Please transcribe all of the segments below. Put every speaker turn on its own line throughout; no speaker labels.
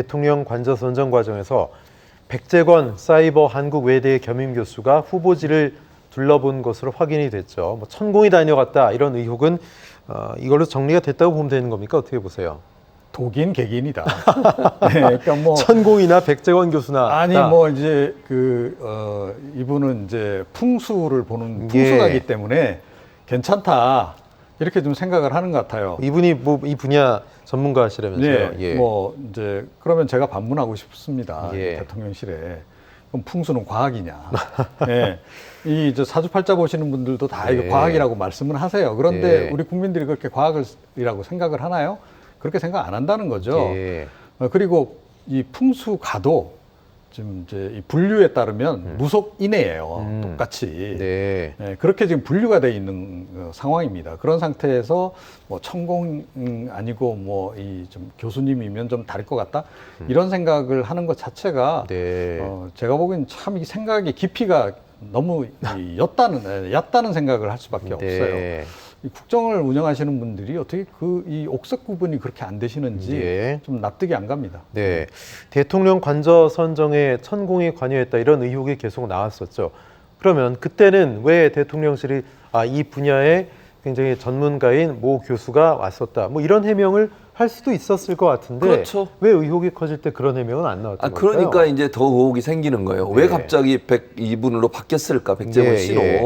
대통령 관저 선정 과정에서 백재권 사이버 한국 외대 겸임 교수가 후보지를 둘러본 것으로 확인이 됐죠. 뭐 천공이 다녀갔다 이런 의혹은 어, 이걸로 정리가 됐다고 보면 되는 겁니까? 어떻게 보세요?
독인 객인이다. 네, 그러니까 뭐
천공이나 백재권 교수나
아니
다
뭐 이제 그 어, 이분은 이제 풍수를 보는
예.
풍수가기 때문에 괜찮다 이렇게 좀 생각을 하는 것 같아요.
이분이 뭐 이 분야 전문가시라면서요?
네, 뭐 이제 그러면 제가 반문하고 싶습니다.
예.
대통령실에 그럼 풍수는 과학이냐? 네. 이 이제 사주팔자 보시는 분들도 다 이거
예.
과학이라고 말씀을 하세요. 그런데
예.
우리 국민들이 그렇게 과학이라고 생각을 하나요? 그렇게 생각 안 한다는 거죠.
예.
어, 그리고 이 풍수가도 지금 이제 이 분류에 따르면 무속 인해예요.
음.
똑같이.
네.
예, 그렇게 지금 분류가 돼 있는 어, 상황입니다. 그런 상태에서 뭐 천공 음, 아니고 뭐 이 좀 교수님이면 좀 다를 것 같다 이런 생각을 하는 것 자체가
음. 네.
어, 제가 보기엔 참 이 생각의 깊이가 너무 이 옅다는 예, 얕다는 생각을 할 수밖에 없어요.
네.
이 국정을 운영하시는 분들이 어떻게 그 이 옥석 구분이 그렇게 안 되시는지
예.
좀 납득이 안 갑니다.
네. 대통령 관저 선정에 천공이 관여했다 이런 의혹이 계속 나왔었죠. 그러면 그때는 왜 대통령실이 아, 이 분야에 굉장히 전문가인 모 교수가 왔었다. 뭐 이런 해명을 할 수도 있었을 것 같은데
그렇죠.
왜 의혹이 커질 때 그런 해명은 안 나왔던
아
걸까요?
그러니까 이제 더 의혹이 생기는 거예요. 왜
네.
갑자기 102분으로 바뀌었을까 백재원
예,
씨로
예.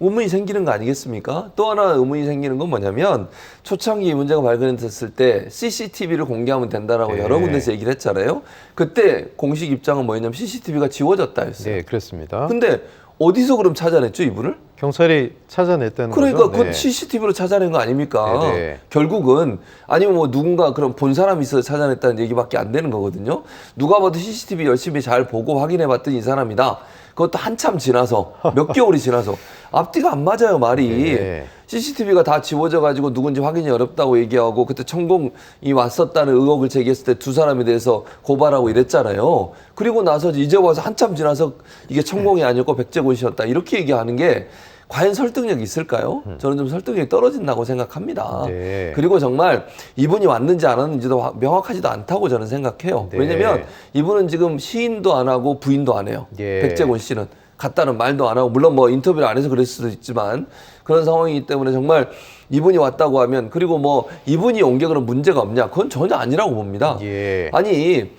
의문이 생기는 거 아니겠습니까? 또 하나 의문이 생기는 건 뭐냐면 초창기 이 문제가 발견됐을 때 CCTV를 공개하면 된다라고
네.
여러 군데서 얘기를 했잖아요. 그때 공식 입장은 뭐였냐면 CCTV가 지워졌다였어요.
네, 그렇습니다.
근데 어디서 그럼 찾아냈죠 이분을?
경찰이 찾아냈다는
그러니까
거죠.
그건
네.
CCTV로 찾아낸 거 아닙니까?
네, 네.
결국은 아니면 뭐 누군가 그런 본 사람이 있어서 찾아냈다는 얘기밖에 안 되는 거거든요. 누가 봐도 CCTV 열심히 잘 보고 확인해 봤더니 이 사람이다. 그것도 한참 지나서 몇 개월이 지나서 앞뒤가 안 맞아요 말이.
네.
CCTV가 다 지워져 가지고 누군지 확인이 어렵다고 얘기하고 그때 천공이 왔었다는 의혹을 제기했을 때 두 사람에 대해서 고발하고 이랬잖아요. 그리고 나서 이제 와서 한참 지나서 이게 천공이 아니었고 백재곤 씨였다 이렇게 얘기하는 게 과연 설득력이 있을까요? 저는 좀 설득력이 떨어진다고 생각합니다.
네.
그리고 정말 이분이 왔는지 안 왔는지도 화- 명확하지도 않다고 저는 생각해요.
네.
왜냐면 이분은 지금 시인도 안 하고 부인도 안 해요.
예.
백재곤 씨는 갔다는 말도 안 하고 물론 뭐 인터뷰를 안 해서 그럴 수도 있지만 그런 상황이기 때문에 정말 이분이 왔다고 하면 그리고 뭐 이분이 온 게 그런 문제가 없냐 그건 전혀 아니라고 봅니다.
예.
아니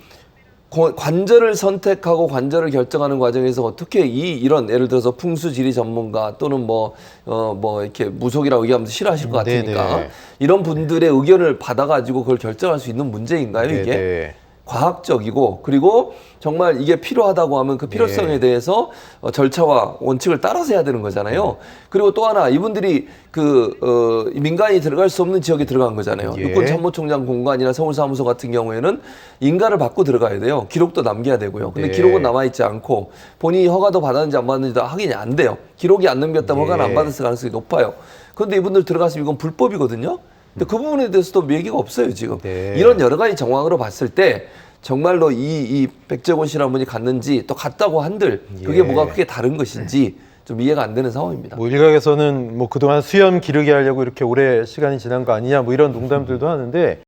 거- 관절을 선택하고 관절을 결정하는 과정에서 어떻게 이 이런 예를 들어서 풍수지리 전문가 또는 뭐어뭐 이렇게 무속이라고 얘기하면 싫어하실 것
음, 네네.
같으니까 이런 분들의 의견을 받아가지고 그걸 결정할 수 있는 문제인가요 이게?
네.
과학적이고 그리고 정말 이게 필요하다고 하면 그 필요성에
네.
대해서 어, 절차와 원칙을 따라서 해야 되는 거잖아요. 그리고 또 하나 이분들이 그 어, 민간이 들어갈 수 없는 지역에 들어간 거잖아요.
예.
육군 참모총장 공간이나 서울사무소 같은 경우에는 인가를 받고 들어가야 돼요. 기록도 남겨야 되고요. 근데
네.
기록은 남아 있지 않고 본인이 허가도 받았는지 안 받았는지도 확인이 안 돼요. 기록이 안 남겼다면 허가는
예.
안 받았을 가능성이 높아요. 그런데 이분들 들어갔으면 이건 불법이거든요. 근데 그 부분에 대해서도 얘기가 없어요 지금.
네.
이런 여러 가지 정황으로 봤을 때 정말로 이, 이 백재곤 씨라는 분이 갔는지 또 갔다고 한들 그게
예.
뭐가 크게 다른 것인지 좀 이해가 안 되는 상황입니다.
뭐 일각에서는 뭐 그동안 수염 기르게 하려고 이렇게 오래 시간이 지난 거 아니냐 뭐 이런 농담들도 하는데